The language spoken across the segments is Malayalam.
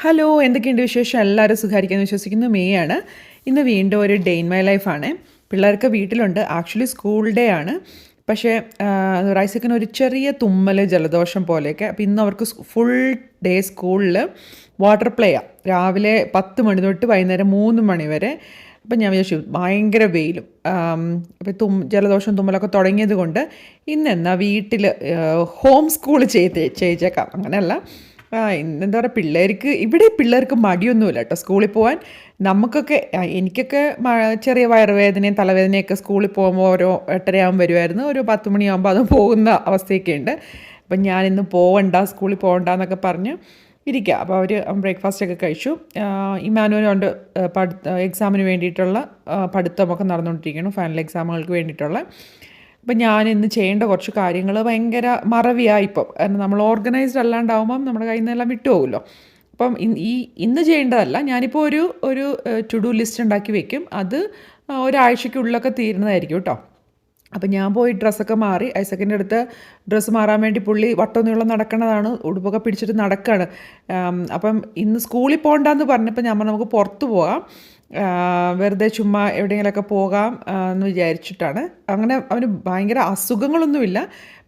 ഹലോ എന്തൊക്കെയുണ്ട് വിശേഷം? എല്ലാവരും സുഖമായിരിക്കാമെന്ന് വിശ്വസിക്കുന്നു. മേ ആണ്. ഇന്ന് വീണ്ടും ഒരു ഡേ ഇൻ മൈ ലൈഫാണ് പിള്ളേർക്ക് വീട്ടിലുണ്ട്. ആക്ച്വലി സ്കൂൾ ഡേ ആണ്. പക്ഷേ റൈസക്കിന് ഒരു ചെറിയ തുമ്മൽ ജലദോഷം പോലെയൊക്കെ. അപ്പം ഇന്ന് അവർക്ക് ഫുൾ ഡേ സ്കൂളിൽ വാട്ടർ പ്ലേ ആണ് രാവിലെ പത്ത് മണി തൊട്ട് വൈകുന്നേരം മൂന്ന് മണി വരെ. അപ്പം ഞാൻ വിചാരിച്ചു ഭയങ്കര വെയിലും. അപ്പം തും ജലദോഷം തുമ്മലൊക്കെ തുടങ്ങിയത് കൊണ്ട് ഇന്നെന്നാ വീട്ടിൽ ഹോം സ്കൂൾ ചെയ്ത് ചെയ്തേക്കാം. അങ്ങനെയല്ല. എന്താ പറയുക പിള്ളേർക്ക് ഇവിടെ പിള്ളേർക്ക് മടിയൊന്നുമില്ല കേട്ടോ സ്കൂളിൽ പോകാൻ നമുക്കൊക്കെ എനിക്കൊക്കെ ചെറിയ വയറുവേദനയും തലവേദനയൊക്കെ സ്കൂളിൽ പോകുമ്പോൾ ഓരോ എട്ടരയാകുമ്പോൾ വരുമായിരുന്നു ഒരു പത്ത് മണിയാകുമ്പോൾ അത് പോകുന്ന അവസ്ഥയൊക്കെ ഉണ്ട്. അപ്പം ഞാനിന്ന് പോകണ്ട സ്കൂളിൽ പോകണ്ട എന്നൊക്കെ പറഞ്ഞ് ഇരിക്കുക അപ്പോൾ അവർ ബ്രേക്ക്ഫാസ്റ്റൊക്കെ കഴിച്ചു. ഇമാനുവലുണ്ട് പഠിത്ത എക്സാമിന് വേണ്ടിയിട്ടുള്ള പഠിത്തമൊക്കെ നടന്നുകൊണ്ടിരിക്കുന്നു ഫൈനൽ എക്സാമുകൾക്ക് വേണ്ടിയിട്ടുള്ള. അപ്പം ഞാൻ ഇന്ന് ചെയ്യേണ്ട കുറച്ച് കാര്യങ്ങൾ ഭയങ്കര മറവിയായി ഇപ്പം. കാരണം നമ്മൾ ഓർഗനൈസ്ഡ് അല്ലാണ്ടാവുമ്പം നമ്മുടെ കയ്യിൽ നിന്നെല്ലാം വിട്ടുപോകുമല്ലോ. അപ്പം ഈ ഇന്ന് ചെയ്യേണ്ടതല്ല ഞാനിപ്പോൾ ഒരു ഒരു ടു ഡു ലിസ്റ്റ് ഉണ്ടാക്കി വെക്കും. അത് ഒരാഴ്ചയ്ക്കുള്ളിലൊക്കെ തീരുന്നതായിരിക്കും കേട്ടോ. അപ്പം ഞാൻ പോയി ഡ്രസ്സൊക്കെ മാറി ഐസക്കിന്റെ അടുത്ത് ഡ്രസ്സ് മാറാൻ വേണ്ടി പുള്ളി വട്ടം നീളം നടക്കണതാണ് ഉടുപ്പൊക്കെ പിടിച്ചിട്ട് നടക്കുകയാണ് അപ്പം ഇന്ന് സ്കൂളിൽ പോകണ്ടെന്ന് പറഞ്ഞപ്പോൾ ഞാൻ നമുക്ക് പുറത്ത് പോകാം. വെറുതെ ചുമ്മാ എവിടെയെങ്കിലുമൊക്കെ പോകാം എന്ന് വിചാരിച്ചിട്ടാണ്. അങ്ങനെ അവന് ഭയങ്കര അസുഖങ്ങളൊന്നുമില്ല.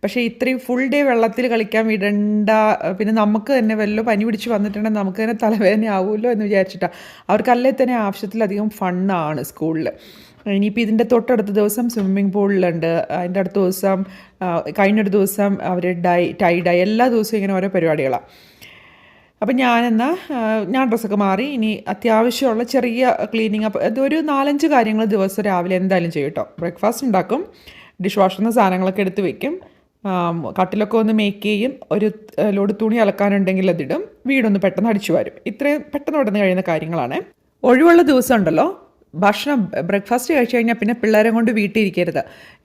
പക്ഷേ ഇത്രയും ഫുൾ ഡേ വെള്ളത്തിൽ കളിക്കാൻ വിടണ്ട പിന്നെ നമുക്ക് തന്നെ വല്ലതും പനി പിടിച്ച് വന്നിട്ടുണ്ടെങ്കിൽ നമുക്ക് തന്നെ തലവേദന ആവുമല്ലോ എന്ന് വിചാരിച്ചിട്ടാണ് അവർക്കല്ലേ തന്നെ ആവശ്യത്തിലധികം ഫണ്ണാണ് സ്കൂളിൽ. ഇനിയിപ്പോൾ ഇതിന്റെ തൊട്ടടുത്ത ദിവസം സ്വിമ്മിംഗ് പൂളിലുണ്ട് അതിന്റെ അടുത്ത ദിവസം കഴിഞ്ഞൊരു ദിവസം അവർ ഡൈ ടൈ എല്ലാ ദിവസവും ഇങ്ങനെ ഓരോ പരിപാടികളാണ് അപ്പം ഞാനെന്നാൽ ഞാൻ ഡ്രസ്സൊക്കെ മാറി ഇനി അത്യാവശ്യമുള്ള ചെറിയ ക്ലീനിങ് അപ്പ് ഇതൊരു നാലഞ്ച് കാര്യങ്ങൾ ദിവസം രാവിലെ എന്തായാലും ചെയ്യും കേട്ടോ ബ്രേക്ക്ഫാസ്റ്റ് ഉണ്ടാക്കും ഡിഷ് നിന്ന് സാധനങ്ങളൊക്കെ എടുത്ത് വെക്കും കട്ടിലൊക്കെ ഒന്ന് മേക്ക് ചെയ്യും ഒരു ലോഡ് തുണി അലക്കാനുണ്ടെങ്കിൽ അതിടും വീടൊന്ന് പെട്ടെന്ന് അടിച്ചു വരും. ഇത്രയും പെട്ടെന്ന് പെട്ടെന്ന് കഴിയുന്ന കാര്യങ്ങളാണ്. ഒഴിവുള്ള ദിവസം ഉണ്ടല്ലോ ഭക്ഷണം ബ്രേക്ക്ഫാസ്റ്റ് കഴിച്ചു കഴിഞ്ഞാൽ പിന്നെ പിള്ളേരെ കൊണ്ട് വീട്ടിൽ ഇരിക്കരുത്.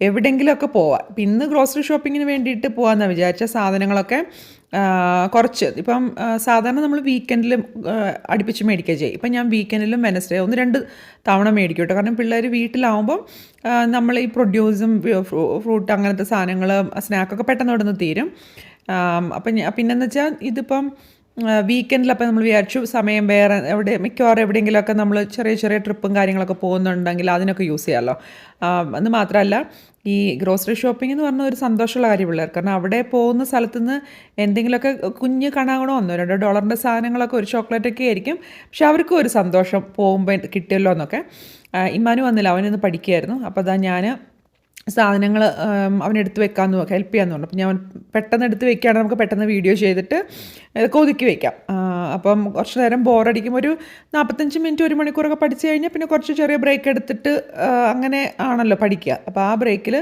എവിടെയെങ്കിലുമൊക്കെ പോവാം. ഇന്ന് ഗ്രോസറി ഷോപ്പിങ്ങിന് വേണ്ടിയിട്ട് പോകാമെന്നാണ് വിചാരിച്ച സാധനങ്ങളൊക്കെ കുറച്ച്. ഇപ്പം സാധാരണ നമ്മൾ വീക്കെൻഡിലും അടുപ്പിച്ച് മേടിക്കുക ചെയ്യും. ഇപ്പം ഞാൻ വീക്കെൻഡിലും വെനസ്ഡേ ഒന്ന് രണ്ട് തവണ മേടിക്കും കേട്ടോ. കാരണം പിള്ളേർ വീട്ടിലാവുമ്പം നമ്മൾ ഈ പ്രൊഡ്യൂസും ഫ്രൂട്ട് അങ്ങനത്തെ സാധനങ്ങൾ സ്നാക്കൊക്കെ പെട്ടെന്ന് ഇവിടുന്ന് തീരും. ആം, അപ്പം പിന്നെന്ന് വെച്ചാൽ ഇതിപ്പം വീക്കെൻഡിൽ അപ്പം നമ്മൾ വിചാരിച്ചു സമയം വേറെ എവിടെ മിക്കവാറും എവിടെയെങ്കിലുമൊക്കെ നമ്മൾ ചെറിയ ചെറിയ ട്രിപ്പും കാര്യങ്ങളൊക്കെ പോകുന്നുണ്ടെങ്കിൽ അതിനൊക്കെ യൂസ് ചെയ്യാമല്ലോ അത് മാത്രമല്ല ഈ ഗ്രോസറി ഷോപ്പിംഗ് എന്ന് പറഞ്ഞ ഒരു സന്തോഷമുള്ള കാര്യം കാരണം അവിടെ പോകുന്ന സ്ഥലത്ത് നിന്ന് എന്തെങ്കിലുമൊക്കെ കുഞ്ഞ് കണാകണോ ഒന്നോ രണ്ടോ ഡോളറിന്റെ സാധനങ്ങളൊക്കെ ഒരു ചോക്ലേറ്റൊക്കെ ആയിരിക്കും. പക്ഷെ അവർക്കും ഒരു സന്തോഷം പോകുമ്പോൾ കിട്ടിയല്ലോ എന്നൊക്കെ. ഇമ്മാനു വന്നില്ല അവനൊന്ന് പഠിക്കുകയായിരുന്നു. അപ്പോൾ അതാ ഞാൻ സാധനങ്ങൾ അവനെടുത്ത് വെക്കാമെന്ന് നോക്കാം ഹെൽപ്പ് ചെയ്യാമെന്ന് പറഞ്ഞു. അപ്പം ഞാൻ പെട്ടെന്ന് എടുത്ത് വെക്കുകയാണെങ്കിൽ നമുക്ക് പെട്ടെന്ന് വീഡിയോ ചെയ്തിട്ട് കൊതുക്കി വെക്കാം. അപ്പം കുറച്ച് നേരം ബോറടിക്കും ഒരു നാൽപ്പത്തഞ്ച് മിനിറ്റ് ഒരു മണിക്കൂറൊക്കെ പഠിച്ചു കഴിഞ്ഞാൽ പിന്നെ കുറച്ച് ചെറിയ ബ്രേക്ക് എടുത്തിട്ട് അങ്ങനെ ആണല്ലോ പഠിക്കുക. അപ്പോൾ ആ ബ്രേക്കിൽ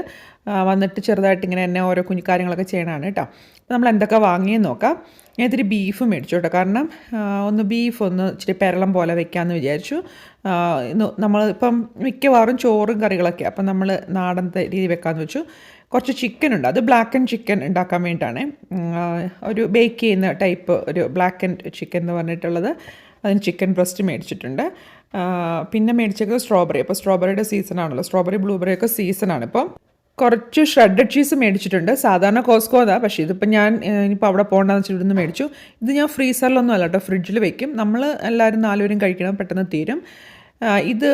വന്നിട്ട് ചെറുതായിട്ട് ഇങ്ങനെ എന്നെ ഓരോ കുഞ്ഞു കാര്യങ്ങളൊക്കെ ചെയ്യണമാണ് കേട്ടോ. നമ്മൾ എന്തൊക്കെ വാങ്ങിയെന്ന് നോക്കാം. ഞാൻ ഇത്തിരി ബീഫ് മേടിച്ചു കേട്ടോ. കാരണം ഒന്ന് ബീഫ് ഒന്ന് ഇച്ചിരി പെരളം പോലെ വെക്കാമെന്ന് വിചാരിച്ചു. നമ്മളിപ്പം മിക്കവാറും ചോറും കറികളൊക്കെ അപ്പം നമ്മൾ നാടൻ രീതി വെക്കാമെന്ന് വെച്ചു. കുറച്ച് ചിക്കൻ ഉണ്ട്. അത് ബ്ലാക്ക് ആൻഡ് ചിക്കൻ ഉണ്ടാക്കാൻ വേണ്ടിയിട്ടാണ്. ഒരു ബേക്ക് ചെയ്യുന്ന ടൈപ്പ് ഒരു ബ്ലാക്ക് ആൻഡ് ചിക്കൻ എന്ന് പറഞ്ഞിട്ടുള്ളത്. അതിന് ചിക്കൻ ബ്രസ്റ്റ് മേടിച്ചിട്ടുണ്ട്. പിന്നെ മേടിച്ചത് സ്ട്രോബെറി അപ്പോൾ സ്ട്രോബെറിയുടെ സീസൺ ആണല്ലോ. സ്ട്രോബെറി ബ്ലൂബെറി ഒക്കെ ആണ് ഇപ്പം. കുറച്ച് ഷ്രെഡഡ് ചീസ് മേടിച്ചിട്ടുണ്ട്. സാധാരണ കോസ്കോ അതാ. പക്ഷേ ഇതിപ്പോൾ ഞാൻ ഇനിയിപ്പോൾ അവിടെ പോകണ്ടെന്ന് വെച്ചിട്ട് ഇവിടുന്ന് മേടിച്ചു. ഇത് ഞാൻ ഫ്രീസറിലൊന്നും അല്ല കേട്ടോ. ഫ്രിഡ്ജിൽ വെക്കും. നമ്മൾ എല്ലാവരും നാലുപേരും കഴിക്കണം. പെട്ടെന്ന് തീരും. ഇത്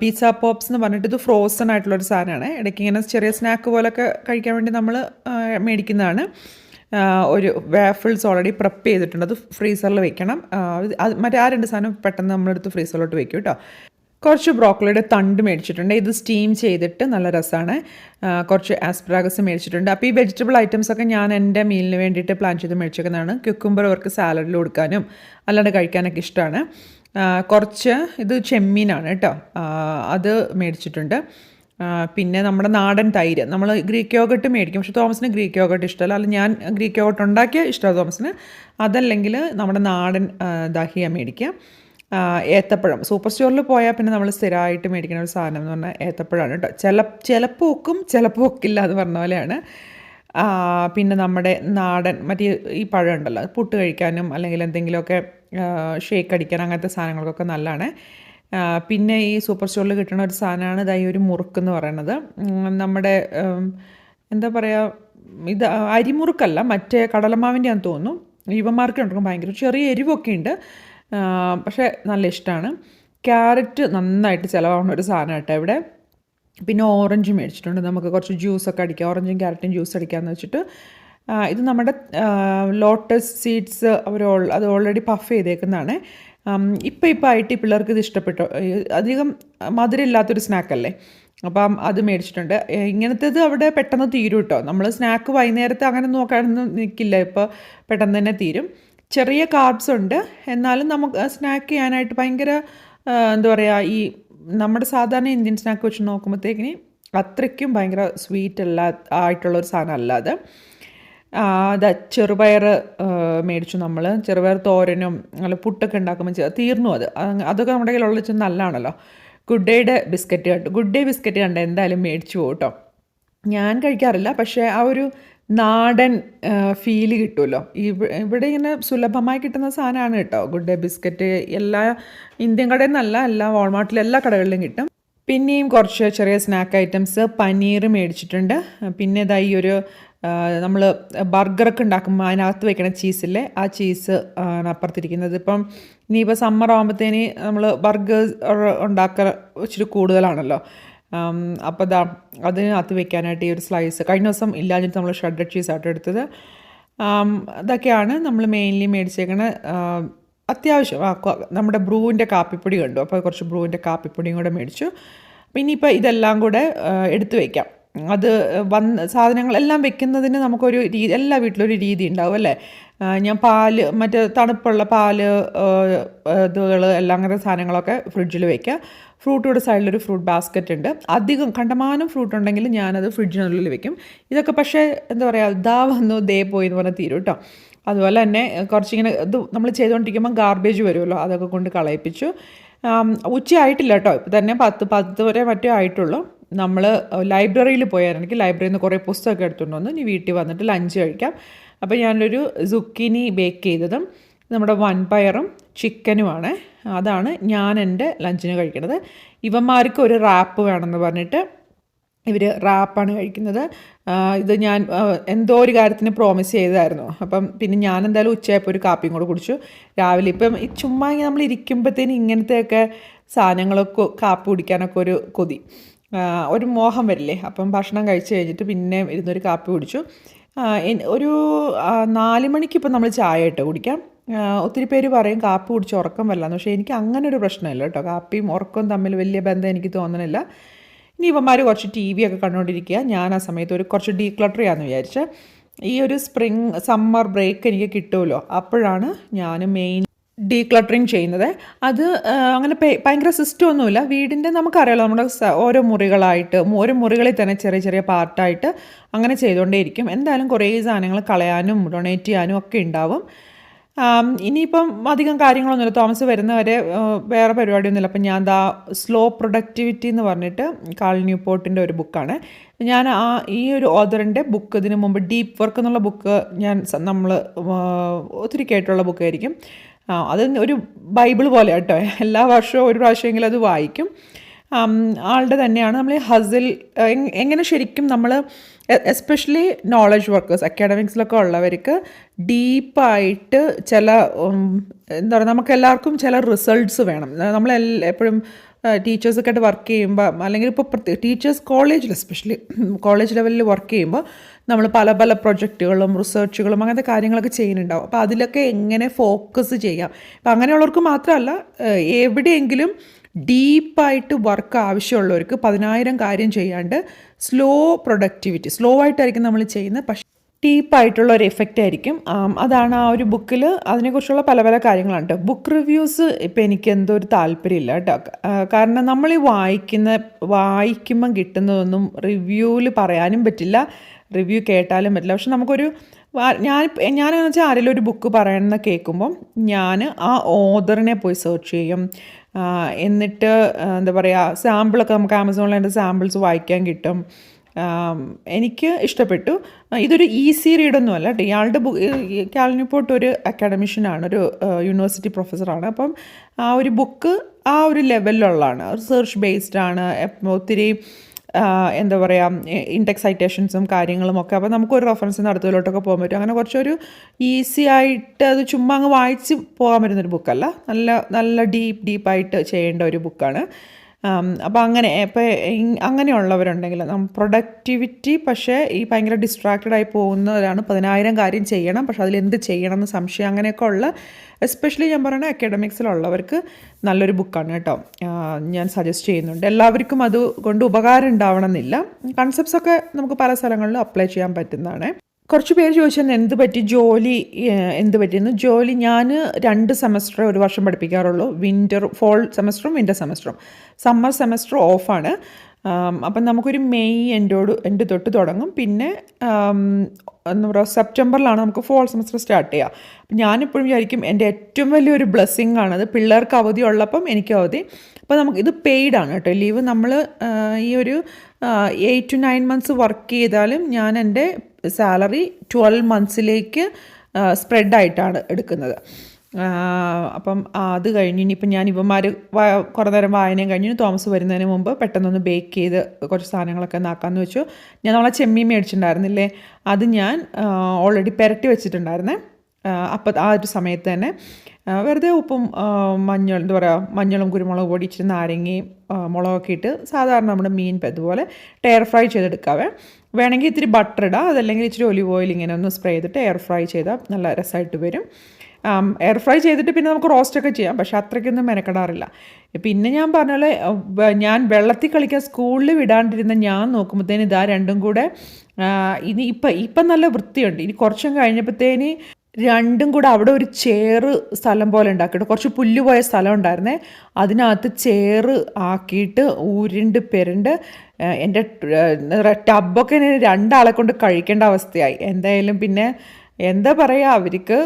പിസ്സ പോപ്സ് എന്ന് പറഞ്ഞിട്ട് ഇത് ഫ്രോസൺ ആയിട്ടുള്ളൊരു സാധനമാണ്. ഇടയ്ക്ക് ഇങ്ങനെ ചെറിയ സ്നാക്ക് പോലൊക്കെ കഴിക്കാൻ വേണ്ടി നമ്മൾ മേടിക്കുന്നതാണ്. ഒരു വാഫിൾസ് ഓൾറെഡി പ്രെപ്പ് ചെയ്തിട്ടുണ്ട്. അത് ഫ്രീസറിൽ വെക്കണം. അത് മറ്റേ ആ രണ്ട് സാധനം പെട്ടെന്ന് നമ്മളെടുത്ത് ഫ്രീസറിലോട്ട് വെക്കും കേട്ടോ. കുറച്ച് ബ്രോക്കളിയുടെ തണ്ട് മേടിച്ചിട്ടുണ്ട്. ഇത് സ്റ്റീം ചെയ്തിട്ട് നല്ല രസമാണ്. കുറച്ച് ആസ്പ്രാഗസ് മേടിച്ചിട്ടുണ്ട്. അപ്പോൾ ഈ വെജിറ്റബിൾ ഐറ്റംസൊക്കെ ഞാൻ എന്റെ മീലിന് വേണ്ടിയിട്ട് പ്ലാൻ ചെയ്ത് മേടിച്ചേക്കുന്നതാണ്. ക്യുക്കുംബർ അവർക്ക് സാലഡിൽ കൊടുക്കാനും അല്ലാണ്ട് കഴിക്കാനൊക്കെ ഇഷ്ടമാണ്. കുറച്ച് ഇത് ചെമ്മീനാണ് കേട്ടോ. അത് മേടിച്ചിട്ടുണ്ട്. പിന്നെ നമ്മുടെ നാടൻ തൈര്. നമ്മൾ ഗ്രീക്ക് യോഗട്ട് മേടിക്കും. പക്ഷേ തോമസിന് ഗ്രീക്ക് യോഗട്ട് ഇഷ്ടമല്ല. അല്ല ഞാൻ ഗ്രീക്ക് യോഗട്ട് ഉണ്ടാക്കിയ ഇഷ്ടമാണ് തോമസിന്. അതല്ലെങ്കിൽ നമ്മുടെ നാടൻ ദാഹിയ ദഹിയ മേടിക്കാം ആ, ഏത്തപ്പഴം. സൂപ്പർ സ്റ്റോറിൽ പോയാൽ പിന്നെ നമ്മൾ സ്ഥിരമായിട്ട് മേടിക്കുന്ന ഒരു സാധനം എന്ന് പറഞ്ഞാൽ ഏത്തപ്പഴമാണ് കേട്ടോ ചില ചിലപ്പോൾ ഒക്കും ചിലപ്പോൾ ഒക്കില്ല എന്ന് പറഞ്ഞ പോലെയാണ്. പിന്നെ നമ്മുടെ നാടൻ മറ്റേ ഈ പഴം ഉണ്ടല്ലോ പുട്ട് കഴിക്കാനും അല്ലെങ്കിൽ എന്തെങ്കിലുമൊക്കെ ഷേക്ക് അടിക്കാൻ അങ്ങനത്തെ സാധനങ്ങൾക്കൊക്കെ നല്ലതാണ്. പിന്നെ ഈ സൂപ്പർ സ്റ്റോറിൽ കിട്ടുന്ന ഒരു സാധനമാണ് ഇതായി ഒരു മുറുക്ക് എന്ന് പറയുന്നത് നമ്മുടെ എന്താ പറയുക ഇത് അരിമുറുക്കല്ല മറ്റേ കടലമാവിന്റെ ആണെന്ന് തോന്നുന്നു. യുവന്മാർക്ക് ഉണ്ടാക്കും ഭയങ്കര ചെറിയ എരിവൊക്കെ ഉണ്ട്. പക്ഷേ നല്ല ഇഷ്ടമാണ് ക്യാരറ്റ് നന്നായിട്ട് ചിലവാകുന്ന ഒരു സാധനം കേട്ടോ ഇവിടെ. പിന്നെ ഓറഞ്ച് മേടിച്ചിട്ടുണ്ട്. നമുക്ക് കുറച്ച് ജ്യൂസൊക്കെ അടിക്കാം. ഓറഞ്ചും ക്യാരറ്റും ജ്യൂസ് അടിക്കാമെന്ന് വെച്ചിട്ട്. ഇത് നമ്മുടെ ലോട്ടസ് സീഡ്സ് അവർ അത് ഓൾറെഡി പഫ് ചെയ്തേക്കുന്നതാണ്. ഇപ്പം ഇപ്പം ആയിട്ട് ഈ പിള്ളേർക്ക് ഇത് ഇഷ്ടപ്പെട്ടു? അധികം മധുരമില്ലാത്തൊരു സ്നാക്കല്ലേ അപ്പം അത് മേടിച്ചിട്ടുണ്ട്. ഇങ്ങനത്തേത് അവിടെ പെട്ടെന്ന് തീരും കേട്ടോ നമ്മൾ സ്നാക്ക് വൈകുന്നേരത്തെ അങ്ങനെ നോക്കാനൊന്നും നിൽക്കില്ല ഇപ്പോൾ പെട്ടെന്ന് തന്നെ തീരും. ചെറിയ കാർബ്സ് ഉണ്ട്. എന്നാലും നമുക്ക് സ്നാക്ക് ചെയ്യാനായിട്ട് ഭയങ്കര എന്താ പറയുക ഈ നമ്മുടെ സാധാരണ ഇന്ത്യൻ സ്നാക്ക് വെച്ച് നോക്കുമ്പോഴത്തേക്കിന് അത്രയ്ക്കും ഭയങ്കര സ്വീറ്റ് അല്ല ആയിട്ടുള്ളൊരു സാധനം അല്ലാതെ അത്. ചെറുപയർ മേടിച്ചു നമ്മൾ ചെറുപയർ തോരനും അല്ല പുട്ടൊക്കെ ഉണ്ടാക്കുമ്പോൾ തീർന്നു അത്. അതൊക്കെ നമ്മുടെ കയ്യിലുള്ള വെച്ചാൽ നല്ലതാണല്ലോ. ഗുഡ് ഡേയുടെ ബിസ്ക്കറ്റ് കണ്ടു ഗുഡ് ഡേ ബിസ്ക്കറ്റ് കണ്ട എന്തായാലും മേടിച്ചു പോകും കേട്ടോ ഞാൻ കഴിക്കാറില്ല പക്ഷേ ആ ഒരു നാടൻ ഫീൽ കിട്ടുമല്ലോ. ഇവിടെ ഇങ്ങനെ സുലഭമായി കിട്ടുന്ന സാധനമാണ് കേട്ടോ. ഗുഡ് ഡേ ബിസ്ക്കറ്റ് എല്ലാ ഇന്ത്യൻ കടയിൽ നിന്നല്ല എല്ലാ വാൾമാർട്ടിലും എല്ലാ കടകളിലും കിട്ടും. പിന്നെയും കുറച്ച് ചെറിയ സ്നാക്ക് ഐറ്റംസ് പനീർ മേടിച്ചിട്ടുണ്ട്. പിന്നെ ഇതാ ഈ ഒരു നമ്മൾ ബർഗറൊക്കെ ഉണ്ടാക്കുമ്പോൾ അതിനകത്ത് വെക്കണ ചീസില്ലേ ആ ചീസ് ആണ് അപ്പുറത്തിരിക്കുന്നത്. ഇപ്പം ഇനിയിപ്പോൾ സമ്മർ ആകുമ്പോഴത്തേന് നമ്മൾ ബർഗർ ഉണ്ടാക്കുക ഇച്ചിരി കൂടുതലാണല്ലോ. അപ്പോൾ അതാ അതിനകത്ത് വെക്കാനായിട്ട് ഈ ഒരു സ്ലൈസ് കഴിഞ്ഞ ദിവസം ഇല്ലാഞ്ഞിട്ട് നമ്മൾ ഷെഡ് ചീസ് ആയിട്ട് എടുത്തത്. ഇതൊക്കെയാണ് നമ്മൾ മെയിൻലി മേടിച്ചേക്കണ അത്യാവശ്യം നമ്മുടെ ബ്രൂവിന്റെ കാപ്പിപ്പൊടി കണ്ടു. അപ്പോൾ കുറച്ച് ബ്രൂവിന്റെ കാപ്പിപ്പൊടിയും കൂടെ മേടിച്ചു. പിന്നെ ഇപ്പോൾ ഇതെല്ലാം കൂടെ എടുത്തു വയ്ക്കാം അത് വന്ന് സാധനങ്ങളെല്ലാം വെക്കുന്നതിന് നമുക്കൊരു രീതി എല്ലാ വീട്ടിലും ഒരു രീതി ഉണ്ടാവും അല്ലേ? ഞാൻ പാൽ മറ്റേ തണുപ്പുള്ള പാൽ ഇതുകൾ എല്ലാം അങ്ങനത്തെ സാധനങ്ങളൊക്കെ ഫ്രിഡ്ജിൽ വെക്കുക ഫ്രൂട്ടിയുടെ സൈഡിലൊരു ഫ്രൂട്ട് ബാസ്ക്കറ്റ് ഉണ്ട്. അധികം കണ്ടമാനം ഫ്രൂട്ട് ഉണ്ടെങ്കിൽ ഞാനത് ഫ്രിഡ്ജിനുള്ളിൽ വെക്കും. ഇതൊക്കെ പക്ഷേ എന്താ പറയുക ദാ വന്നു ദേ പോയി എന്ന് പറഞ്ഞാൽ തീരും കേട്ടോ അതുപോലെ തന്നെ കുറച്ചിങ്ങനെ ഇത് നമ്മൾ ചെയ്തുകൊണ്ടിരിക്കുമ്പോൾ ഗാർബേജ് വരുമല്ലോ അതൊക്കെ കൊണ്ട് കളയിപ്പിച്ചു. ഉച്ചയായിട്ടില്ല കേട്ടോ ഇപ്പം തന്നെ പത്ത് പത്ത് വരെ മറ്റേ ആയിട്ടുള്ളൂ. നമ്മൾ ലൈബ്രറിയിൽ പോയായിരുന്നെങ്കിൽ ലൈബ്രറിയിൽ നിന്ന് കുറേ പുസ്തകമൊക്കെ എടുത്തുകൊണ്ട് വന്ന് ഇനി വീട്ടിൽ വന്നിട്ട് ലഞ്ച് കഴിക്കാം. അപ്പോൾ ഞാനൊരു സുക്കിനി ബേക്ക് ചെയ്തതും നമ്മുടെ വൻപയറും ചിക്കനുമാണ് അതാണ് ഞാൻ എന്റെ ലഞ്ചിന് കഴിക്കുന്നത് ഇവന്മാർക്ക് ഒരു റാപ്പ് വേണമെന്ന് പറഞ്ഞിട്ട് ഇവർ റാപ്പാണ് കഴിക്കുന്നത്. ഇത് ഞാൻ എന്തോ ഒരു കാര്യത്തിന് പ്രോമിസ് ചെയ്തായിരുന്നു അപ്പം പിന്നെ ഞാൻ എന്തായാലും ഉച്ചയായപ്പോൾ ഒരു കാപ്പിയും കൂടെ കുടിച്ചു. രാവിലെ ഇപ്പം ചുമ്മാ ഇങ്ങനെ നമ്മൾ ഇരിക്കുമ്പോഴത്തേന് ഇങ്ങനത്തെയൊക്കെ സാധനങ്ങളൊക്കെ കാപ്പി കുടിക്കാനൊക്കെ ഒരു കൊതി. ഒരു മോഹം വരില്ലേ? അപ്പം ഭക്ഷണം കഴിച്ച് കഴിഞ്ഞിട്ട് പിന്നെ ഇരുന്നൊരു കാപ്പി കുടിച്ചു. ഒരു നാല് മണിക്ക് ഇപ്പം നമ്മൾ ചായ ഇട്ട് കുടിക്കാം. ഒത്തിരി പേര് പറയും കാപ്പി കുടിച്ച് ഉറക്കം വരില്ലാന്ന് പക്ഷേ എനിക്ക് അങ്ങനെ ഒരു പ്രശ്നമില്ല കേട്ടോ. കാപ്പിയും ഉറക്കവും തമ്മിൽ വലിയ ബന്ധം എനിക്ക് തോന്നണില്ല. ഇനി ഇവന്മാർ കുറച്ച് ടി വി ഒക്കെ കണ്ടുകൊണ്ടിരിക്കുക ഞാൻ ആ സമയത്ത് ഒരു കുറച്ച് ഡീക്ലട്ടർ ചെയ്യാമെന്ന് വിചാരിച്ച്. ഈ ഒരു സ്പ്രിങ് സമ്മർ ബ്രേക്ക് എനിക്ക് കിട്ടുമല്ലോ. അപ്പോഴാണ് ഞാൻ മെയിൻ ഡീക്ലട്ടറിങ് ചെയ്യുന്നത്. അത് അങ്ങനെ ഭയങ്കര സിസ്റ്റം ഒന്നുമില്ല. വീടിന്റെ നമുക്കറിയാലോ നമ്മുടെ ഓരോ മുറികളായിട്ട് ഓരോ മുറികളിൽ തന്നെ ചെറിയ ചെറിയ പാർട്ടായിട്ട് അങ്ങനെ ചെയ്തുകൊണ്ടേയിരിക്കും. എന്തായാലും കുറേ സാധനങ്ങൾ കളയാനും ഡൊണേറ്റ് ചെയ്യാനും ഒക്കെ ഉണ്ടാവും. ഇനിയിപ്പം അധികം കാര്യങ്ങളൊന്നുമില്ല. തോമസ് വരുന്നവരെ വേറെ പരിപാടിയൊന്നുമില്ല. അപ്പം ഞാൻ ദാ സ്ലോ പ്രൊഡക്ടിവിറ്റി എന്ന് പറഞ്ഞിട്ട് കാൾ ന്യൂപോർട്ടിന്റെ ഒരു ബുക്കാണ്. ഞാൻ ആ ഈ ഒരു ഓതറിന്റെ ബുക്ക് ഇതിനു മുമ്പ് ഡീപ്പ് വർക്ക് എന്നുള്ള ബുക്ക് ഞാൻ നമ്മൾ ഒത്തിരി കേട്ടുള്ള ബുക്കായിരിക്കും. അത് ഒരു ബൈബിൾ പോലെ കേട്ടോ. എല്ലാ വർഷവും ഒരു പ്രാവശ്യമെങ്കിലും അത് വായിക്കും. ആളുടെ തന്നെയാണ്. നമ്മൾ ഹസിൽ എങ്ങനെ ശരിക്കും നമ്മൾ എസ്പെഷ്യലി നോളജ് വർക്കേഴ്സ് അക്കാഡമിക്സിലൊക്കെ ഉള്ളവർക്ക് ഡീപ്പായിട്ട് ചില എന്താ പറയുക നമുക്കെല്ലാവർക്കും ചില റിസൾട്ട്സ് വേണം. നമ്മൾ എപ്പോഴും ടീച്ചേഴ്സൊക്കെ ആയിട്ട് വർക്ക് ചെയ്യുമ്പോൾ അല്ലെങ്കിൽ ഇപ്പോൾ പ്രത്യേക ടീച്ചേഴ്സ് കോളേജിൽ എസ്പെഷ്യലി കോളേജ് ലെവലിൽ വർക്ക് ചെയ്യുമ്പോൾ നമ്മൾ പല പല പ്രൊജക്റ്റുകളും റിസർച്ചുകളും അങ്ങനത്തെ കാര്യങ്ങളൊക്കെ ചെയ്യുന്നുണ്ടാവും. അപ്പോൾ അതിലൊക്കെ എങ്ങനെ ഫോക്കസ് ചെയ്യാം? അപ്പം അങ്ങനെയുള്ളവർക്ക് മാത്രമല്ല എവിടെയെങ്കിലും ഡീപ്പായിട്ട് വർക്ക് ആവശ്യമുള്ളവർക്ക് പതിനായിരം കാര്യം ചെയ്യാണ്ട് സ്ലോ പ്രൊഡക്ടിവിറ്റി സ്ലോ ആയിട്ടായിരിക്കും നമ്മൾ ചെയ്യുന്നത്. പക്ഷേ ഡീപ്പായിട്ടുള്ള ഒരു എഫക്റ്റ് ആയിരിക്കും. അതാണ് ആ ഒരു ബുക്കിൽ അതിനെക്കുറിച്ചുള്ള പല പല കാര്യങ്ങളാണ് കേട്ടോ ബുക്ക് റിവ്യൂസ് ഇപ്പം എനിക്ക് എന്തോ ഒരു താല്പര്യമില്ല കേട്ടോ കാരണം നമ്മൾ ഈ വായിക്കുന്ന വായിക്കുമ്പം കിട്ടുന്നതൊന്നും റിവ്യൂവിൽ പറയാനും പറ്റില്ല. റിവ്യൂ കേട്ടാലും പറ്റില്ല. പക്ഷെ നമുക്കൊരു ഞാൻ ഞാനെന്ന് വെച്ചാൽ ആരെങ്കിലും ഒരു ബുക്ക് പറയണമെന്ന് കേൾക്കുമ്പം ഞാൻ ആ ഓദറിനെ പോയി സെർച്ച് ചെയ്യും. എന്നിട്ട് എന്താ പറയുക സാമ്പിളൊക്കെ നമുക്ക് ആമസോണിൽ എന്റെ സാമ്പിൾസ് വായിക്കാൻ കിട്ടും. എനിക്ക് ഇഷ്ടപ്പെട്ടു. ഇതൊരു ഈസി റീഡൊന്നും അല്ല കേട്ടോ ഇയാളുടെ ബുക്ക് കാലിനിപ്പോട്ട് ഒരു അക്കാഡമിഷ്യനാണ് ഒരു യൂണിവേഴ്സിറ്റി പ്രൊഫസറാണ് അപ്പം ആ ഒരു ബുക്ക് ആ ഒരു ലെവലിലുള്ളതാണ് റിസർച്ച് ബേസ്ഡ് ആണ്. ഒത്തിരി എന്താ പറയുക ഇൻഡെക്സ് സൈറ്റേഷൻസും കാര്യങ്ങളും ഒക്കെ. അപ്പോൾ നമുക്കൊരു റെഫറൻസ് നടത്തുന്നതിലോട്ടൊക്കെ പോകാൻ പറ്റും. അങ്ങനെ കുറച്ചൊരു ഈസി ആയിട്ട് അത് ചുമ്മാ അങ്ങ് വായിച്ച് പോകാൻ പറ്റുന്നൊരു ബുക്കല്ല നല്ല നല്ല ഡീപ്പ് ഡീപ്പായിട്ട് ചെയ്യേണ്ട ഒരു ബുക്കാണ് അപ്പോൾ അങ്ങനെ ഇപ്പോൾ അങ്ങനെയുള്ളവരുണ്ടെങ്കിൽ പ്രൊഡക്ടിവിറ്റി പക്ഷേ ഈ ഭയങ്കര ഡിസ്ട്രാക്റ്റഡ് ആയി പോകുന്നവരാണ്. പതിനായിരം കാര്യം ചെയ്യണം പക്ഷേ അതിൽ എന്ത് ചെയ്യണം എന്ന് സംശയം അങ്ങനെയൊക്കെ ഉള്ള എസ്പെഷ്യലി ഞാൻ പറയുന്നത് അക്കാഡമിക്സിലുള്ളവർക്ക് നല്ലൊരു ബുക്കാണ് കേട്ടോ. ഞാൻ സജസ്റ്റ് ചെയ്യുന്നുണ്ട്. എല്ലാവർക്കും അതുകൊണ്ട് ഉപകാരം ഉണ്ടാവണമെന്നില്ല. കൺസെപ്റ്റ്സ് ഒക്കെ നമുക്ക് പല സ്ഥലങ്ങളിലും അപ്ലൈ ചെയ്യാൻ പറ്റുന്നതാണ്. കുറച്ച് പേര് ചോദിച്ചാൽ എന്ത് പറ്റി? ജോലി എന്ത് പറ്റിയെന്ന് ജോലി ഞാൻ രണ്ട് സെമസ്റ്റർ ഒരു വർഷം പഠിപ്പിക്കാറുള്ളൂ. വിന്റർ ഫോൾ സെമസ്റ്ററും വിന്റർ സെമസ്റ്ററും സമ്മർ സെമസ്റ്റർ ഓഫാണ് അപ്പം നമുക്കൊരു മെയ് എൻഡോട് എൻഡ് തൊട്ട് തുടങ്ങും. പിന്നെ എന്താ പറയുക സെപ്റ്റംബറിലാണ് നമുക്ക് ഫോൾ സെമസ്റ്റർ സ്റ്റാർട്ട് ചെയ്യുക. അപ്പം ഞാനിപ്പോഴും വിചാരിക്കും എന്റെ ഏറ്റവും വലിയൊരു ബ്ലെസ്സിങ് ആണത് പിള്ളേർക്ക് അവധി ഉള്ളപ്പം എനിക്ക് അവധി. അപ്പോൾ നമുക്ക് ഇത് പെയ്ഡ് ആണ് കേട്ടോ. ലീവ് നമ്മൾ ഈ ഒരു eight to nine months work ചെയ്താലും ഞാൻ എന്റെ സാലറി ട്വൽവ് മന്ത്സിലേക്ക് സ്പ്രെഡായിട്ടാണ് എടുക്കുന്നത്. അപ്പം അത് കഴിഞ്ഞ് ഇനിയിപ്പം ഞാൻ ഇവന്മാർ കുറേ നേരം വായനയും കഴിഞ്ഞ് തോമസ് വരുന്നതിന് മുമ്പ് പെട്ടെന്നൊന്ന് ബേക്ക് ചെയ്ത് കുറച്ച് സാധനങ്ങളൊക്കെ നാക്കാമെന്ന് വെച്ചു. ഞാൻ നമ്മളെ ചെമ്മീൻ മേടിച്ചിട്ടുണ്ടായിരുന്നില്ലേ? അത് ഞാൻ ഓൾറെഡി പെരട്ടി വെച്ചിട്ടുണ്ടായിരുന്നേ. അപ്പം ആ ഒരു സമയത്ത് തന്നെ വെറുതെ ഉപ്പും മഞ്ഞൾ എന്താ പറയുക മഞ്ഞളും കുരുമുളകും പൊടി ഇച്ചിരി നാരങ്ങയും മുളകൊക്കെ ഇട്ട് സാധാരണ നമ്മുടെ മീൻ ഇതുപോലെ എയർ ഫ്രൈ ചെയ്തെടുക്കാവേ. വേണമെങ്കിൽ ഇത്തിരി ബട്ടർ ഇടാം. അതല്ലെങ്കിൽ ഇച്ചിരി ഒലിവ് ഓയിൽ ഇങ്ങനെ ഒന്ന് സ്പ്രേ ചെയ്തിട്ട് എയർ ഫ്രൈ ചെയ്താൽ നല്ല രസമായിട്ട് വരും. എയർ ഫ്രൈ ചെയ്തിട്ട് പിന്നെ നമുക്ക് റോസ്റ്റൊക്കെ ചെയ്യാം. പക്ഷേ അത്രയ്ക്കൊന്നും മെനക്കെടാറില്ല. പിന്നെ ഞാൻ പറഞ്ഞ പോലെ ഞാൻ വെള്ളത്തിൽ കളിക്കാൻ സ്കൂളിൽ വിടാണ്ടിരുന്ന ഞാൻ നോക്കുമ്പോഴത്തേന് ഇതാ രണ്ടും കൂടെ ഇനി ഇപ്പം ഇപ്പം നല്ല വൃത്തിയുണ്ട്. ഇനി കുറച്ചും കഴിഞ്ഞപ്പോഴത്തേന് രണ്ടും കൂടെ അവിടെ ഒരു ചേറ് സ്ഥലം പോലെ ഉണ്ടാക്കിയിട്ട് കുറച്ച് പുല്ല് പോയ സ്ഥലം ഉണ്ടായിരുന്നേ. അതിനകത്ത് ചേറ് ആക്കിയിട്ട് ഊരിണ്ട് പെരുണ്ട് ആ, എന്റെ ടബൊക്കെ രണ്ടാളെ കൊണ്ട് കഴിക്കേണ്ട അവസ്ഥയായി. എന്തായാലും പിന്നെ എന്താ പറയുക അവർക്ക്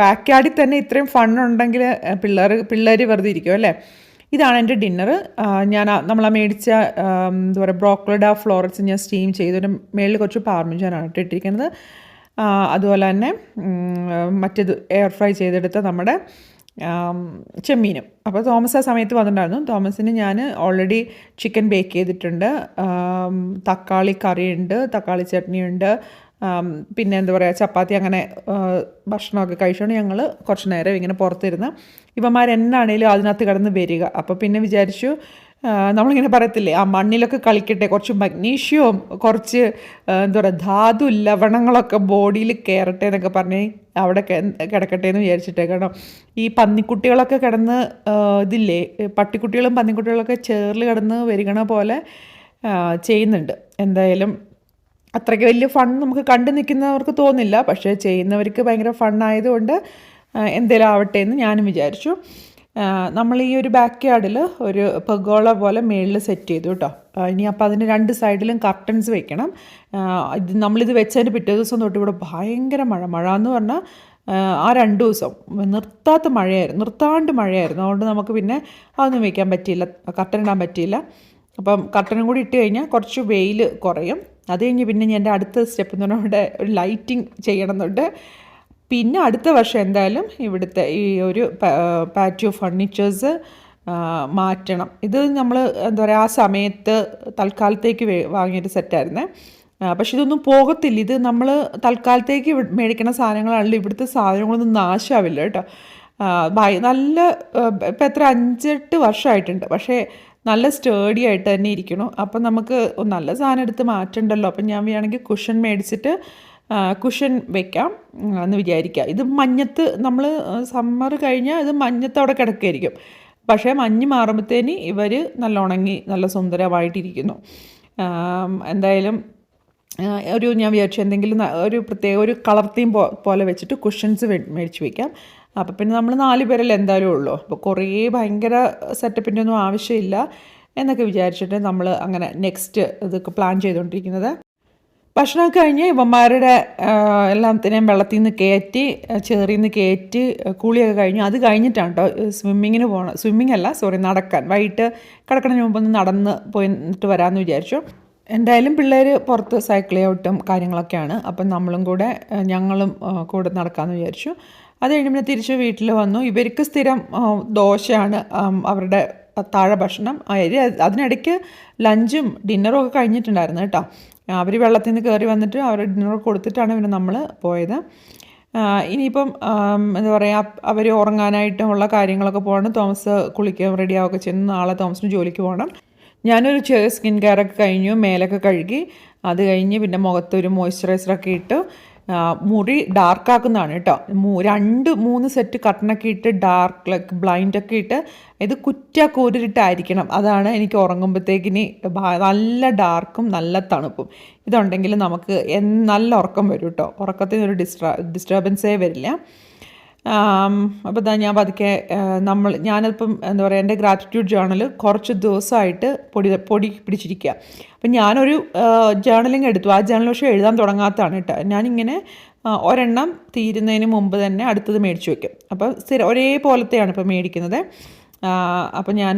ബാക്ക് യാർഡിൽ തന്നെ ഇത്രയും ഫണ്ണുണ്ടെങ്കിൽ പിള്ളേർ പിള്ളേർ വെറുതെ ഇരിക്കും അല്ലേ? ഇതാണ് എന്റെ ഡിന്നർ ഞാൻ നമ്മൾ ആ മേടിച്ച എന്താ പറയുക ബ്രോക്ലോഡ ഫ്ലോററ്റ്സ് ഞാൻ സ്റ്റീം ചെയ്തൊരു മേളിൽ കുറച്ച് പാർമിജാനാണ് ഇട്ടിരിക്കുന്നത്. ആ, അതുപോലെ തന്നെ മറ്റേത് എയർ ഫ്രൈ ചെയ്തെടുത്ത നമ്മുടെ ചെമ്മീനും. അപ്പോൾ തോമസ് ആ സമയത്ത് വന്നിട്ടുണ്ടായിരുന്നു. തോമസിന് ഞാൻ ഓൾറെഡി ചിക്കൻ ബേക്ക് ചെയ്തിട്ടുണ്ട്. തക്കാളി കറിയുണ്ട് തക്കാളി ചട്നിയുണ്ട് പിന്നെ എന്താ പറയുക ചപ്പാത്തി അങ്ങനെ ഭക്ഷണമൊക്കെ കഴിച്ചുകൊണ്ട് ഞങ്ങൾ കുറച്ച് നേരം ഇങ്ങനെ പുറത്തിരുന്ന്. ഇവന്മാരെന്നാണേലും അതിനകത്ത് കിടന്ന് വരിക. അപ്പോൾ പിന്നെ വിചാരിച്ചു നമ്മളിങ്ങനെ പറയത്തില്ലേ ആ മണ്ണിലൊക്കെ കളിക്കട്ടെ കുറച്ച് മഗ്നീഷ്യവും കുറച്ച് എന്താ പറയുക ധാതു ലവണങ്ങളൊക്കെ ബോഡിയിൽ കയറട്ടെ എന്നൊക്കെ പറഞ്ഞ് അവിടെ കിടക്കട്ടെ എന്ന് വിചാരിച്ചിട്ടേ. കാരണം ഈ പന്നിക്കുട്ടികളൊക്കെ കിടന്ന് ഇതില്ലേ പട്ടിക്കുട്ടികളും പന്നിക്കുട്ടികളൊക്കെ ചേറിൽ കിടന്ന് വരികണ പോലെ ചെയ്യുന്നുണ്ട്. എന്തായാലും അത്രയ്ക്ക് വലിയ ഫൺ നമുക്ക് കണ്ടു നിൽക്കുന്നവർക്ക് തോന്നില്ല. പക്ഷേ ചെയ്യുന്നവർക്ക് ഭയങ്കര ഫണ്ണായതുകൊണ്ട് എന്തേലും ആവട്ടെ എന്ന് ഞാനും വിചാരിച്ചു. നമ്മൾ ഈ ഒരു ബാക്ക് യാർഡിൽ ഒരു പെഗോള പോലെ മേളിൽ സെറ്റ് ചെയ്തു കേട്ടോ ഇനി അപ്പോൾ അതിന് രണ്ട് സൈഡിലും കർട്ടൻസ് വെക്കണം. ഇത് നമ്മളിത് വെച്ചതിന് പിറ്റേ ദിവസം തൊട്ട് ഇവിടെ ഭയങ്കര മഴ. മഴ എന്ന് പറഞ്ഞാൽ ആ, രണ്ട് ദിവസം നിർത്താത്ത മഴയായിരുന്നു. നിർത്താണ്ട് മഴയായിരുന്നു. അതുകൊണ്ട് നമുക്ക് പിന്നെ അതൊന്നും വെക്കാൻ പറ്റിയില്ല. കർട്ടൻ ഇടാൻ പറ്റിയില്ല. അപ്പം കർട്ടനും കൂടി ഇട്ട് കഴിഞ്ഞാൽ കുറച്ച് വെയിൽ കുറയും. അത് കഴിഞ്ഞ് പിന്നെ ഞാൻ എന്റെ അടുത്ത സ്റ്റെപ്പ് എന്ന് പറഞ്ഞാൽ ഇവിടെ ഒരു ലൈറ്റിംഗ് ചെയ്യണമെന്നുണ്ട് പിന്നെ അടുത്ത വർഷം എന്തായാലും ഇവിടുത്തെ ഈ ഒരു പാറ്റിയോ ഫർണിച്ചേഴ്സ് മാറ്റണം. ഇത് നമ്മൾ എന്താ പറയുക ആ സമയത്ത് തൽക്കാലത്തേക്ക് വാങ്ങിയൊരു സെറ്റായിരുന്നേ പക്ഷെ ഇതൊന്നും പോകത്തില്ല. ഇത് നമ്മൾ തൽക്കാലത്തേക്ക് മേടിക്കുന്ന സാധനങ്ങളാണല്ലോ ഇവിടുത്തെ സാധനങ്ങളൊന്നും നാശമാവില്ല കേട്ടോ. നല്ല ഇപ്പം എത്ര അഞ്ചെട്ട് വർഷമായിട്ടുണ്ട് പക്ഷേ നല്ല സ്റ്റേഡി ആയിട്ട് തന്നെ ഇരിക്കണം. അപ്പം നമുക്ക് നല്ല സാധനം എടുത്ത് മാറ്റണ്ടല്ലോ. അപ്പം ഞാൻ വേണമെങ്കിൽ കുഷൻ മേടിച്ചിട്ട് കുഷൻ വെക്കാം എന്ന് വിചാരിക്കുക. ഇത് മഞ്ഞത്ത് നമ്മൾ സമ്മർ കഴിഞ്ഞാൽ ഇത് മഞ്ഞത്ത് അവിടെ കിടക്കുകയായിരിക്കും പക്ഷേ മഞ്ഞ് മാറുമ്പോഴത്തേന് ഇവർ നല്ല ഉണങ്ങി നല്ല സുന്ദരമായിട്ടിരിക്കുന്നു. എന്തായാലും ഒരു ഞാൻ വിചാരിച്ചു എന്തെങ്കിലും ഒരു പ്രത്യേക ഒരു കളർ തീം പോലെ വെച്ചിട്ട് കുഷൻസ് മേടിച്ച് വയ്ക്കാം അപ്പോൾ പിന്നെ നമ്മൾ നാല് പേരല്ലേ എന്തായാലും ഉള്ളൂ. അപ്പോൾ കുറേ ഭയങ്കര സെറ്റപ്പിന്റെ ഒന്നും ആവശ്യമില്ല എന്നൊക്കെ വിചാരിച്ചിട്ട് നമ്മൾ അങ്ങനെ നെക്സ്റ്റ് ഇതൊക്കെ പ്ലാൻ ചെയ്തുകൊണ്ടിരിക്കുന്നത് ഭക്ഷണമൊക്കെ കഴിഞ്ഞ് ഇവന്മാരുടെ എല്ലാത്തിനെയും വെള്ളത്തിൽ നിന്ന് കയറ്റി ചേറിൽ നിന്ന് കയറ്റി കുളിയൊക്കെ കഴിഞ്ഞു. അത് കഴിഞ്ഞിട്ടാണ് കേട്ടോ സ്വിമ്മിങ്ങിന് പോകണം സ്വിമ്മിങ് അല്ല സോറി നടക്കാൻ. വൈകിട്ട് കിടക്കണതിന് മുമ്പ് ഒന്ന് നടന്ന് പോയിട്ട് വരാമെന്ന് വിചാരിച്ചു. എന്തായാലും പിള്ളേർ പുറത്ത് സൈക്കിൾ ഔട്ടും കാര്യങ്ങളൊക്കെയാണ്. അപ്പം നമ്മളും കൂടെ ഞങ്ങളും കൂടെ നടക്കാമെന്ന് വിചാരിച്ചു. അത് കഴിഞ്ഞ് പിന്നെ തിരിച്ച് വീട്ടിൽ വന്നു. ഇവർക്ക് സ്ഥിരം ദോശയാണ് അവരുടെ താഴെ ഭക്ഷണം. അവർ അതിനിടയ്ക്ക് ലഞ്ചും ഡിന്നറും ഒക്കെ കഴിഞ്ഞിട്ടുണ്ടായിരുന്നു കേട്ടോ. അവർ വെള്ളത്തിൽ നിന്ന് കയറി വന്നിട്ട് അവർ ഡിന്നർ കൊടുത്തിട്ടാണ് പിന്നെ നമ്മൾ പോയത്. ഇനിയിപ്പം എന്താ പറയുക അവർ ഉറങ്ങാനായിട്ടുള്ള കാര്യങ്ങളൊക്കെ പോകണം. തോമസ് കുളിക്കാൻ റെഡിയാവുകയൊക്കെ ചെയ്യുന്നു. നാളെ തോമസിന് ജോലിക്ക് പോകണം. ഞാനൊരു ചെറിയ സ്കിൻ കെയറൊക്കെ കഴിഞ്ഞു മേലൊക്കെ കഴുകി. അത് കഴിഞ്ഞ് പിന്നെ മുഖത്തൊരു മോയ്സ്ചറൈസറൊക്കെ ഇട്ട്. മുറി ഡാർക്കാക്കുന്നതാണ് കേട്ടോ. രണ്ട് മൂന്ന് സെറ്റ് കട്ടണൊക്കെ ഇട്ട് ഡാർക്ക് ലൈക്ക് ബ്ലൈൻഡൊക്കെ ഇട്ട് ഇത് കുറ്റ കോരിട്ടായിരിക്കണം അതാണ് എനിക്ക് ഉറങ്ങുമ്പോഴത്തേക്കിനി നല്ല ഡാർക്കും നല്ല തണുപ്പും. ഇതുണ്ടെങ്കിൽ നമുക്ക് നല്ല ഉറക്കം വരും കേട്ടോ. ഉറക്കത്തിന് ഒരു ഡിസ്റ്റർബൻസേ വരില്ല. അപ്പോൾ ഇതാ ഞാൻ പതുക്കെ നമ്മൾ ഞാനിപ്പം എന്താ പറയുക എന്റെ ഗ്രാറ്റിറ്റ്യൂഡ് ജേണൽ കുറച്ച് ദിവസമായിട്ട് പൊടി പൊടി പിടിച്ചിരിക്കുക അപ്പം ഞാനൊരു ജേണലിങ് എടുത്തു. ആ ജേണൽ പക്ഷേ എഴുതാൻ തുടങ്ങാത്തതാണ് കേട്ടോ. ഞാനിങ്ങനെ ഒരെണ്ണം തീരുന്നതിന് മുമ്പ് തന്നെ അടുത്തത് മേടിച്ചു വെക്കും. അപ്പോൾ സ്ഥിരം ഒരേപോലത്തെയാണ് ഇപ്പോൾ മേടിക്കുന്നത്. അപ്പം ഞാൻ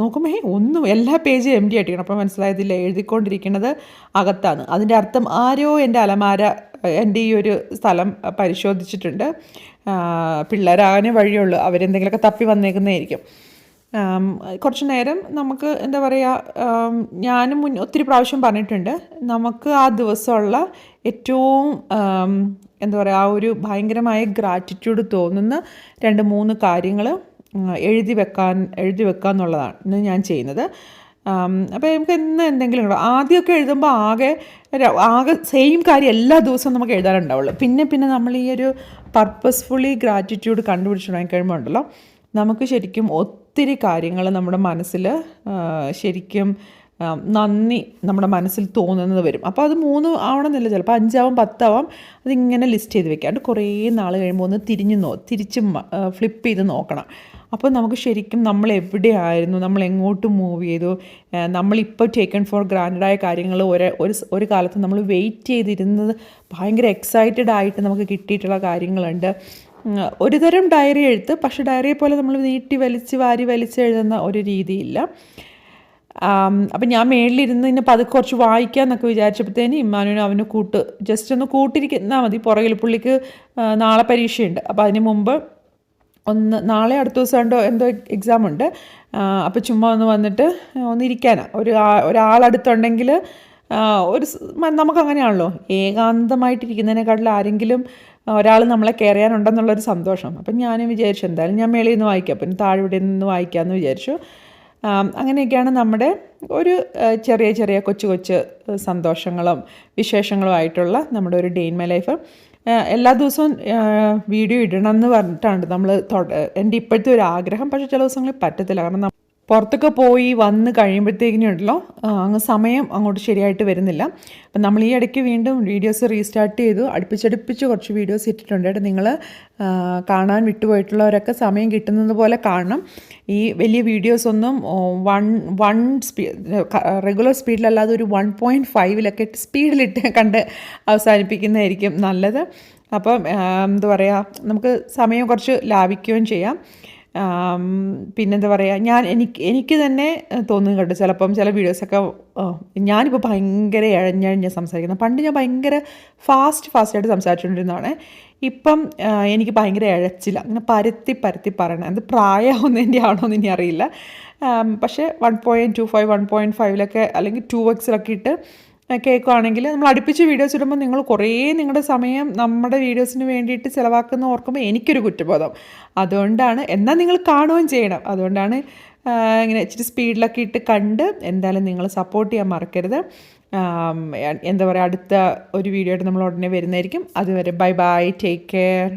നോക്കുമ്പോൾ ഒന്നും എല്ലാ പേജും എം ഡി ആയിട്ടിരിക്കണം. അപ്പോൾ മനസ്സിലായതില്ല? എഴുതിക്കൊണ്ടിരിക്കുന്നത് അകത്താണ്. അതിന്റെ അർത്ഥം ആരോ എന്റെ അലമാര എന്റെ ഈ ഒരു സ്ഥലം പരിശോധിച്ചിട്ടുണ്ട്. പിള്ളേരാകാനേ വഴിയുള്ളൂ. അവരെന്തെങ്കിലുമൊക്കെ തപ്പി വന്നേക്കുന്നതായിരിക്കും. കുറച്ച് നേരം നമുക്ക് എന്താ പറയുക ഞാനും മുൻ ഒത്തിരി പ്രാവശ്യം പറഞ്ഞിട്ടുണ്ട്. നമുക്ക് ആ ദിവസമുള്ള ഏറ്റവും എന്താ പറയുക ആ ഒരു ഭയങ്കരമായ ഗ്രാറ്റിറ്റ്യൂഡ് തോന്നുന്ന രണ്ട് മൂന്ന് കാര്യങ്ങൾ എഴുതി വെക്കാൻ എഴുതി വെക്കുക എന്നുള്ളതാണ് ഞാൻ ചെയ്യുന്നത്. അപ്പോൾ നമുക്ക് എന്ന് എന്തെങ്കിലും ഉണ്ടോ? ആദ്യമൊക്കെ എഴുതുമ്പോൾ ആകെ ആകെ സെയിം കാര്യം എല്ലാ ദിവസവും നമുക്ക് എഴുതാറുണ്ടാവുള്ളൂ. പിന്നെ പിന്നെ നമ്മൾ ഈ ഒരു പർപ്പസ്ഫുള്ളി ഗ്രാറ്റിറ്റ്യൂഡ് കണ്ടുപിടിച്ച് തുടങ്ങി കഴിയുമ്പോൾ ഉണ്ടല്ലോ നമുക്ക് ശരിക്കും ഒത്തിരി കാര്യങ്ങൾ നമ്മുടെ മനസ്സിൽ ശരിക്കും നന്ദി നമ്മുടെ മനസ്സിൽ തോന്നുന്നത് വരും. അപ്പോൾ അത് മൂന്ന് ആവണമെന്നില്ല ചിലപ്പോൾ അഞ്ചാവും പത്താവാം അതിങ്ങനെ ലിസ്റ്റ് ചെയ്ത് വെക്കാണ്ട് കുറേ നാൾ കഴിയുമ്പോൾ ഒന്ന് തിരിഞ്ഞ് നോ തിരിച്ച് ഫ്ലിപ്പ് ചെയ്ത് നോക്കണം. അപ്പോൾ നമുക്ക് ശരിക്കും നമ്മൾ എവിടെയായിരുന്നു നമ്മൾ എങ്ങോട്ട് മൂവ് ചെയ്തു നമ്മളിപ്പോൾ ടേക്കൺ ഫോർ ഗ്രാൻഡഡ് ആയ കാര്യങ്ങൾ ഒരു ഒരു കാലത്ത് നമ്മൾ വെയിറ്റ് ചെയ്തിരുന്നത് ഭയങ്കര എക്സൈറ്റഡ് ആയിട്ട് നമുക്ക് കിട്ടിയിട്ടുള്ള കാര്യങ്ങളുണ്ട്. ഒരു തരം ഡയറി എഴുത്ത് പക്ഷേ ഡയറിയെ പോലെ നമ്മൾ നീട്ടി വലിച്ച് വാരി വലിച്ച് എഴുതുന്ന ഒരു രീതിയില്ല. അപ്പം ഞാൻ മേളിലിരുന്ന് ഇന്നെ പതുക്കെ കുറച്ച് വായിക്കാമെന്നൊക്കെ വിചാരിച്ചപ്പോഴത്തേന് ഇമ്മാനുവിനും അവന് കൂട്ട് ജസ്റ്റ് ഒന്ന് കൂട്ടിരിക്കുന്നാൽ മതി പുറകിൽ പുള്ളിക്ക് നാളെ പരീക്ഷയുണ്ട്. അപ്പോൾ അതിന് മുമ്പ് ഒന്ന് നാളെ അടുത്ത ദിവസം ഉണ്ടോ എന്തോ എക്സാം ഉണ്ട്. അപ്പോൾ ചുമ്മാ ഒന്ന് വന്നിട്ട് ഒന്നിരിക്കാനാണ് ഒരു ഒരാളടുത്തുണ്ടെങ്കിൽ ഒരു നമുക്കങ്ങനെയാണല്ലോ. ഏകാന്തമായിട്ടിരിക്കുന്നതിനെക്കാട്ടിൽ ആരെങ്കിലും ഒരാൾ നമ്മളെ കയറിയാനുണ്ടെന്നുള്ളൊരു സന്തോഷം. അപ്പം ഞാനും വിചാരിച്ചു എന്തായാലും ഞാൻ മേളിൽ നിന്ന് വായിക്കാം. പിന്നെ താഴെ ഇവിടെ നിന്ന് വായിക്കാമെന്ന് വിചാരിച്ചു. അങ്ങനെയൊക്കെയാണ് നമ്മുടെ ഒരു ചെറിയ ചെറിയ കൊച്ചു കൊച്ചു സന്തോഷങ്ങളും വിശേഷങ്ങളും ആയിട്ടുള്ള നമ്മുടെ ഒരു ഡേ ഇൻ മൈ ലൈഫ് എല്ലാ ദിവസവും വീഡിയോ ഇടണം എന്ന് പറഞ്ഞിട്ടാണ് നമ്മൾ എന്റെ ഇപ്പോഴത്തെ ഒരു ആഗ്രഹം. പക്ഷേ ചില ദിവസങ്ങളിൽ പറ്റത്തില്ല. കാരണം പുറത്തൊക്കെ പോയി വന്ന് കഴിയുമ്പോഴത്തേക്കിനും ഉണ്ടല്ലോ ആ, അങ്ങ് സമയം അങ്ങോട്ട് ശരിയായിട്ട് വരുന്നില്ല. അപ്പം നമ്മൾ ഈ ഇടയ്ക്ക് വീണ്ടും വീഡിയോസ് റീസ്റ്റാർട്ട് ചെയ്തു അടുപ്പിച്ചടുപ്പിച്ച് കുറച്ച് വീഡിയോസ് ഇട്ടിട്ടുണ്ട് നിങ്ങൾ കാണാൻ വിട്ടുപോയിട്ടുള്ളവരൊക്കെ സമയം കിട്ടുന്നത് പോലെ കാണണം. ഈ വലിയ വീഡിയോസ് ഒന്നും വൺ വൺ സ്പീ റെഗുലർ സ്പീഡിലല്ലാതെ ഒരു വൺ പോയിന്റ് ഫൈവിലൊക്കെ സ്പീഡിലിട്ട് കണ്ട് അവസാനിപ്പിക്കുന്നതായിരിക്കും നല്ലത്. അപ്പം എന്താ പറയുക നമുക്ക് സമയം കുറച്ച് ലാഭിക്കുകയും ചെയ്യാം. പിന്നെന്താ പറയുക ഞാൻ എനിക്ക് എനിക്ക് തന്നെ തോന്നുന്നു കേട്ടോ ചിലപ്പം ചില വീഡിയോസൊക്കെ ഞാനിപ്പോൾ ഭയങ്കര ഇഴഞ്ഞഴിഞ്ഞ് സംസാരിക്കുന്നത് പണ്ട് ഞാൻ ഭയങ്കര ഫാസ്റ്റ് ഫാസ്റ്റായിട്ട് സംസാരിച്ചുകൊണ്ടിരുന്നതാണ് ഇപ്പം എനിക്ക് ഭയങ്കര ഇഴച്ചില്ല. അങ്ങനെ പരത്തി പരത്തി പറയണം. അത് പ്രായമാവുന്നതിന്റെ ആണോ എന്ന് ഇനി അറിയില്ല. പക്ഷേ one point two five one point ഫൈവിലൊക്കെ അല്ലെങ്കിൽ ടു എക്സിലൊക്കെ ഇട്ട് കേൾക്കുകയാണെങ്കിൽ നമ്മൾ അടുപ്പിച്ച് വീഡിയോസ് ഇടുമ്പോൾ നിങ്ങൾ കുറേ നിങ്ങളുടെ സമയം നമ്മുടെ വീഡിയോസിന് വേണ്ടിയിട്ട് ചിലവാക്കുന്ന ഓർക്കുമ്പോൾ എനിക്കൊരു കുറ്റബോധം. അതുകൊണ്ടാണ് എന്നാൽ നിങ്ങൾ കാണുകയും ചെയ്യണം. അതുകൊണ്ടാണ് ഇങ്ങനെ ഇച്ചിരി സ്പീഡിലൊക്കെ ഇട്ട് കണ്ട് എന്തായാലും നിങ്ങൾ സപ്പോർട്ട് ചെയ്യാൻ മറക്കരുത്. എന്താ പറയുക അടുത്ത ഒരു വീഡിയോ ആയിട്ട് നമ്മൾ ഉടനെ വരുന്നതായിരിക്കും. അതുവരെ ബൈ ബൈ ടേക്ക് കെയർ.